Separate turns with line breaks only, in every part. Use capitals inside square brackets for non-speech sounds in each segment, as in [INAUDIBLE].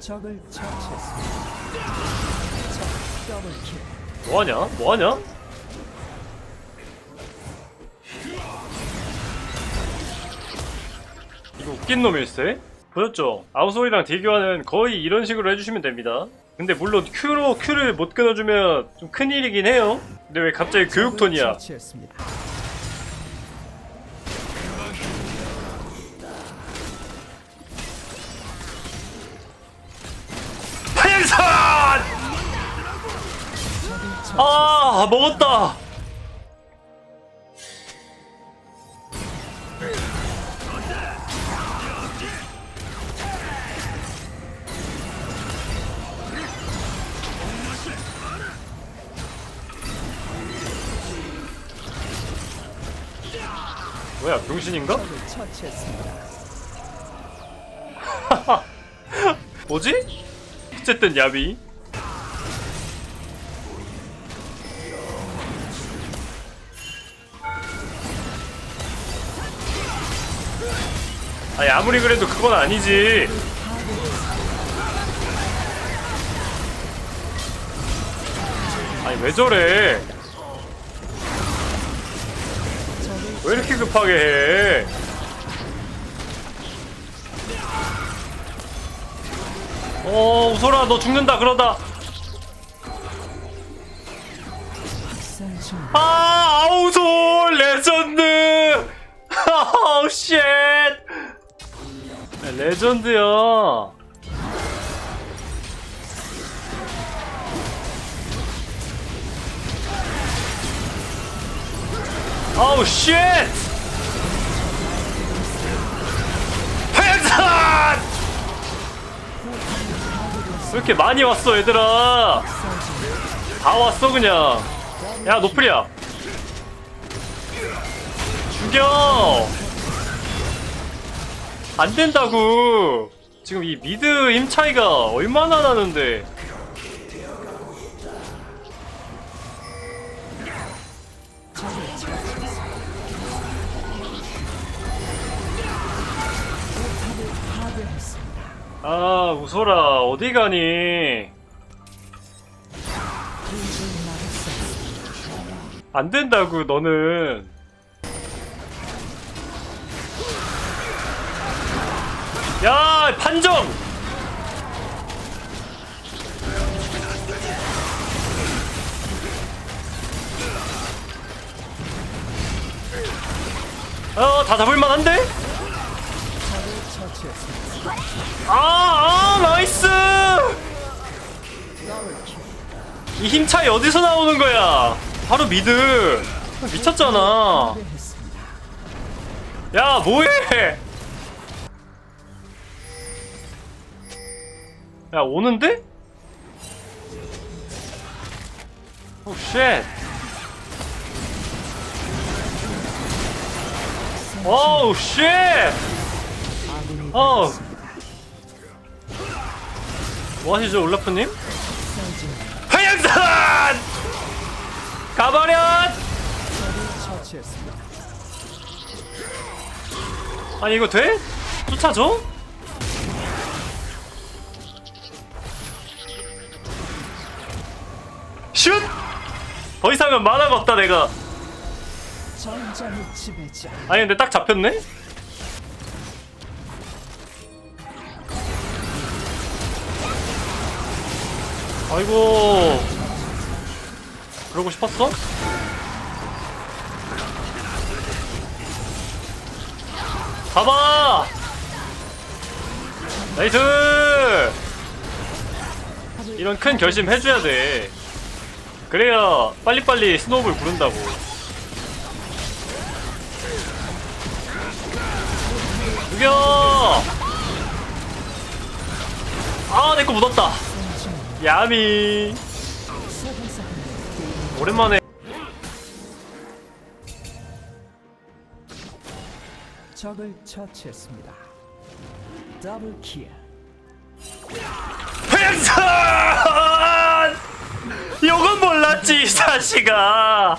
적을 처치했습니다. 적 더블킬.
뭐하냐? 뭐하냐? 이거 웃긴 놈일세? 보셨죠? 아우소이랑 딜교환은 거의 이런 식으로 해주시면 됩니다. 근데 물론 Q로 Q를 못 끊어주면 좀 큰일이긴 해요. 근데 왜 갑자기 교육톤이야?
처치했습니다.
파양산! 아 먹었다! 뭐야 병신인가?
처치했습니다. [LAUGHS]
뭐지? 어쨌든 야비. 아니 아무리 그래도 그건 아니지. 아니 왜 저래? 왜 이렇게 급하게 해 어, 웃어라, 너 죽는다, 그러다. 아, 아우소, 레전드! [LAUGHS] 아우, 쉣! 레전드야. 아우, 쉣! 팽산! 왜 이렇게 많이 왔어, 얘들아? 다 왔어, 그냥. 야, 노플이야. 죽여! 안 된다고! 지금 이 미드 힘 차이가 얼마나 나는데. 아, 웃어라. 어디 가니? 안 된다고, 너는. 야, 판정! 어, 다 잡을만한데? 아, 아, 나이스! 이 힘 차이 어디서 나오는 거야? 바로 미드. 미쳤잖아. 야, 뭐해? 야, 오는데? 오, 쉣. 오우, 쉣! 어.
당했습니다.
뭐 하시죠, 올라프님?
적을 처치했습니다.
아니, 이거 돼? 쫓아줘? 슛! 더 이상은 만화가 없다, 내가. 아니 근데 딱 잡혔네? 아이고 그러고 싶었어? 가봐! 나이스! 이런 큰 결심 해줘야 돼 그래야 빨리빨리 스노우볼 구른다고 죽여! 아, 내 거 묻었다. 야미. 오랜만에.
적을 처치했습니다. 더블킬.
횡산! 이건 몰랐지, 이 자식아.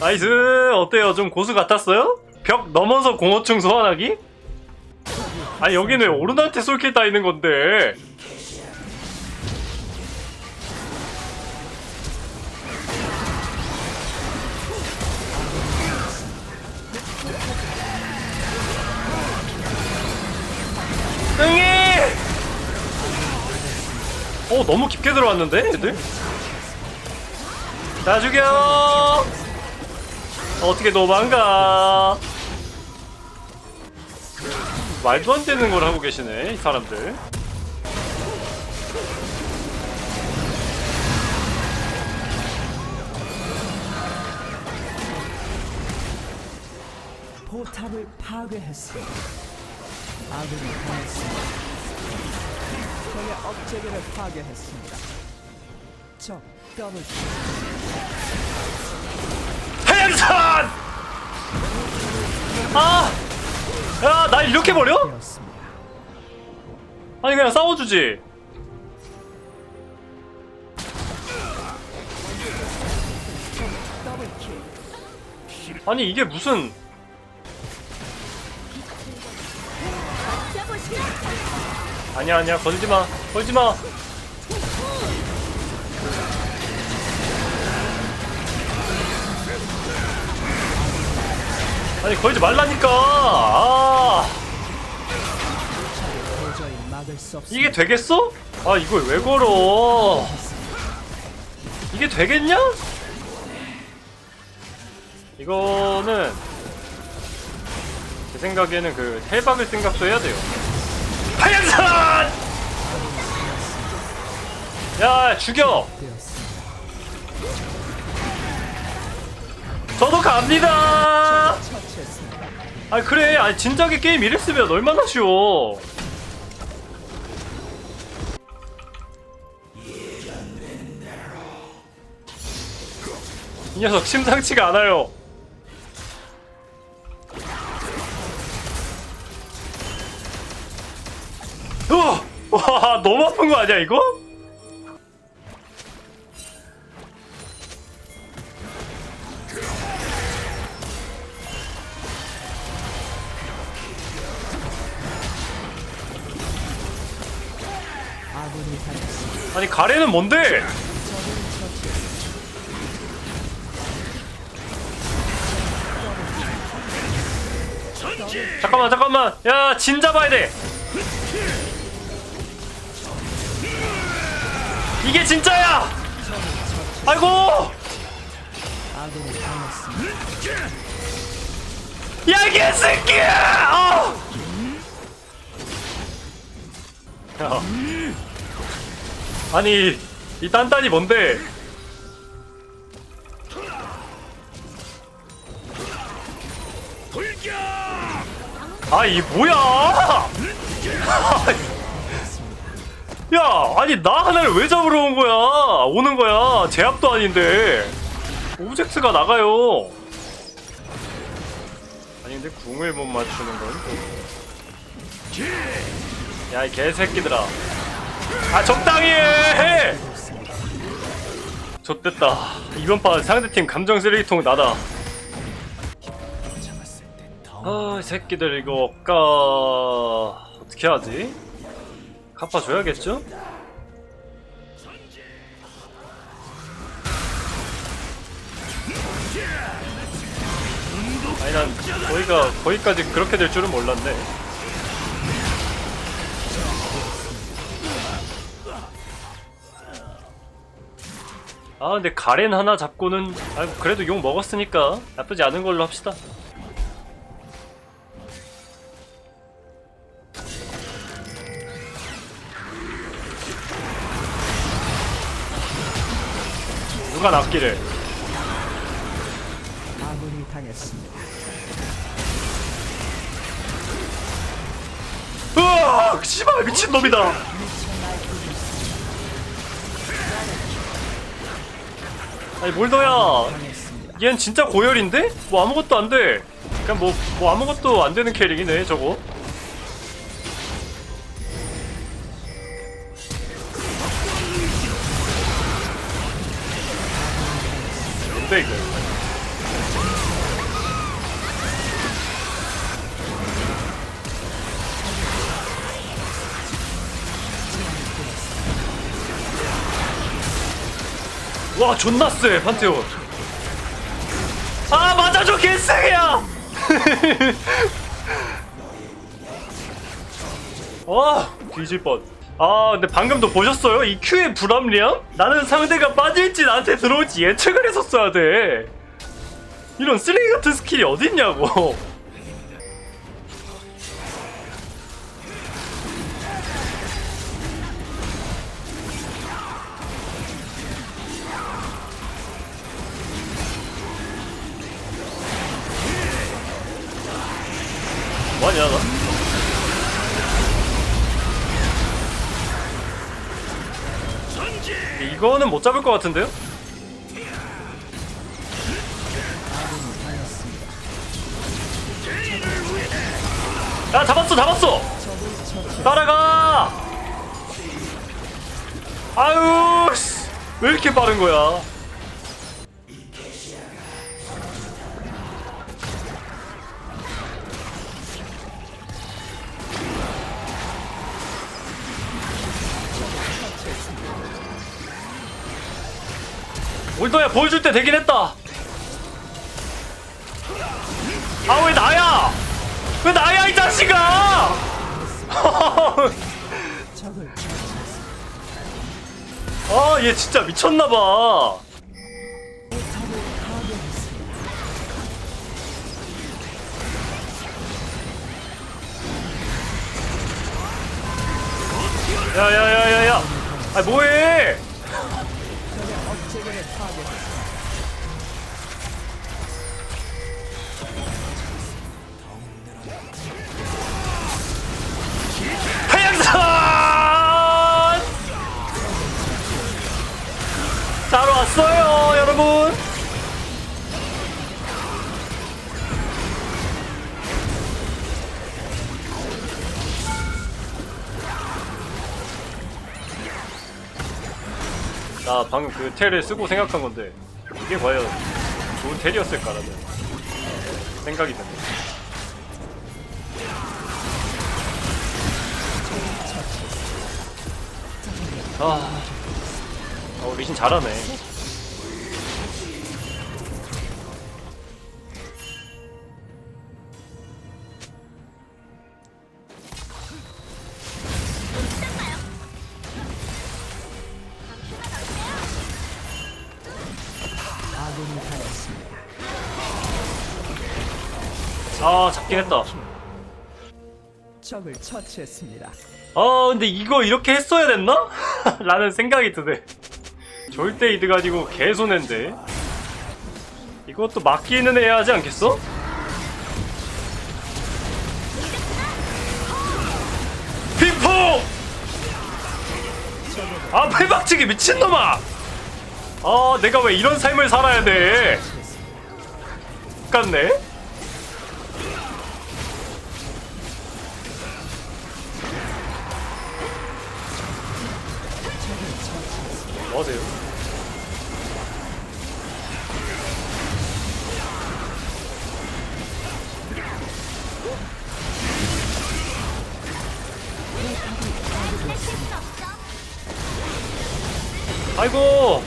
나이스. 어때요? 좀 고수 같았어요? 벽 넘어서 공허충 소환하기? 아니 여기는 왜 오른한테 솔킬 따 있는 건데 응애! 어 너무 깊게 들어왔는데 애들? 나 죽여! 어떻게 도망가? 말도 안 되는 걸 하고 계시네 이 사람들.
포탑을 파괴했습니다. 아군이 당했습니다. 적의 업체계를 파괴했습니다. 적 더블킬.
해양산! 아! 야, 날 이렇게 버려? 아니 그냥 싸워주지. 아니 이게 무슨? 아니야 아니야 걸지 마 걸지 마. 아니 걸지 말라니까. 아. 이게 되겠어? 아 이걸 왜 걸어? 이게 되겠냐? 이거는 제 생각에는 그 해박을 생각도 해야 돼요. 하얀산! 야 죽여! 저도 갑니다. 아 그래, 아니 진작에 게임 이랬으면 얼마나 쉬워. 이 녀석 심상치가 않아요. 우와, 와 너무 아픈 거 아니야 이거?
아니
가래는 뭔데? 잠깐만 잠깐만 야 진 잡아야 돼 이게 진짜야 아이고. 야 새끼야 어! 야. 아니 이 딴딴이 뭔데? 아 이 뭐야? [LAUGHS] 야 아니 나 하나를 왜 잡으러 온 거야? 오는 거야. 제압도 아닌데. 오브젝트가 나가요. 아니 근데 궁을 못 맞추는 건 야이 개새끼들아 아 적당히 해 좆됐다 이번 판 상대팀 감정 쓰레기통 나다 아, 이 새끼들 이거 까 어떻게 하지? 갚아줘야겠죠? 아니 난 거기가 거기까지 그렇게 될 줄은 몰랐네. 아 근데 가렌 하나 잡고는 아 그래도 욕 먹었으니까 나쁘지 않은 걸로 합시다. 누가 낫기를
아군이 당했습니다.
으악 씨발 미친놈이다 아니 몰더야. 얜 진짜 고열인데? 뭐 아무것도 안돼 그냥 뭐, 뭐 아무것도 안 되는 캐릭이네 저거 뭔데 이거 와 존나 쎄 판테온. 아 맞아줘 개쎄야! [LAUGHS] 와 뒤질 뻔아 근데 방금도 보셨어요? 이 Q의 불합리함? 나는 상대가 빠질지 나한테 들어올지 예측을 했었어야 돼. 이런 쓰레기 같은 스킬이 어딨냐고 [LAUGHS] 잡을 것 같은데요? 야 잡았어 잡았어! 따라가! 아유 씨, 왜 이렇게 빠른 거야 보여줄 때 되긴 했다 아 왜 나야 왜 나야 이 자식아. [LAUGHS] 아 얘 진짜 미쳤나봐. 야야야야야 아 뭐해 방금 그 텔을 쓰고 생각한 건데 이게 과연 좋은 텔이었을까라는 생각이 듭니다. 아, 어, 리신 잘하네.
아,
잡긴 했다.
적을 처치했습니다.
아, 근데 이거 이렇게 했어야 됐나? [LAUGHS] 라는 생각이 드네. 절대 이득 아니고 개손해인데. 이것도 맞기는 해야 하지 않겠어? 핑퐁! 아, 팔박치기 미친놈아! 아, 내가 왜 이런 삶을 살아야 돼? 같네? 뭐 하세요? 아이고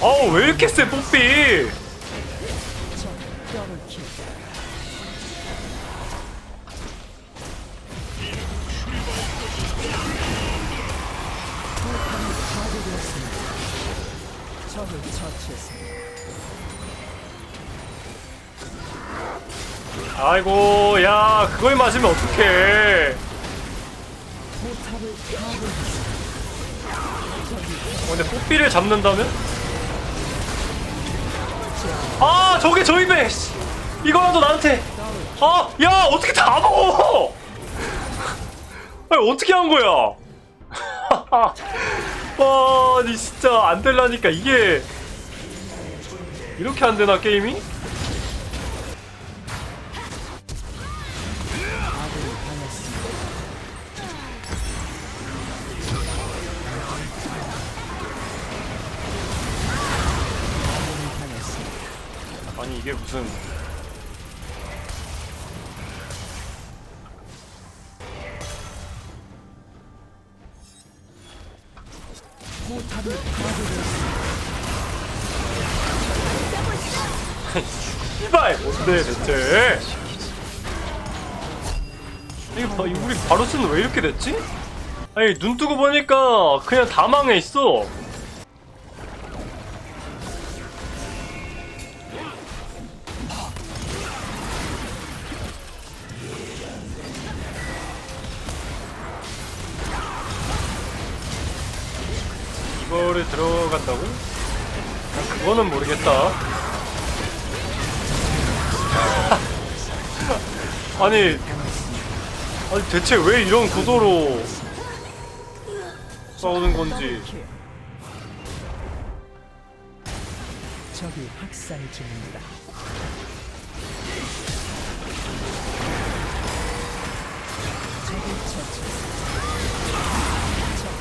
어우 왜 이렇게 세 뽀삐
적을 처치했습니다.
아이고 야 그걸 맞으면 어떡해
포탑을 파괴했습니다.
어, 근데 뽀삐를 잡는다면? 아 저게 저 입에 씨. 이거라도 나한테 아야 어떻게 다 먹어 [LAUGHS] 아니 어떻게 한 거야 [LAUGHS] 와 아니 진짜 안 될라니까 이게 이렇게 안 되나 게임이?
아니
이게 무슨 씨발 뭔데 대체 이거 봐 뭐, 우리 바로 쓰는 왜 이렇게 됐지? 아니 눈 뜨고 보니까 그냥 다 망해 있어 이거를 들어간다고? 난 그거는 모르겠다. [LAUGHS] 아니, 아니 대체 왜 이런 구도로 싸우는 건지.
적이 학살 중입니다.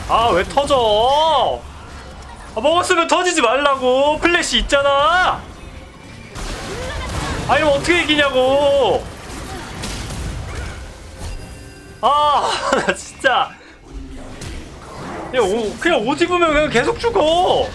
아 왜 터져? 아, 먹었으면 터지지 말라고. 플래시 있잖아. 아니 면 어떻게 이기냐고. 아, [LAUGHS] 나 진짜. 그냥 옷 입으면 그냥 계속 죽어.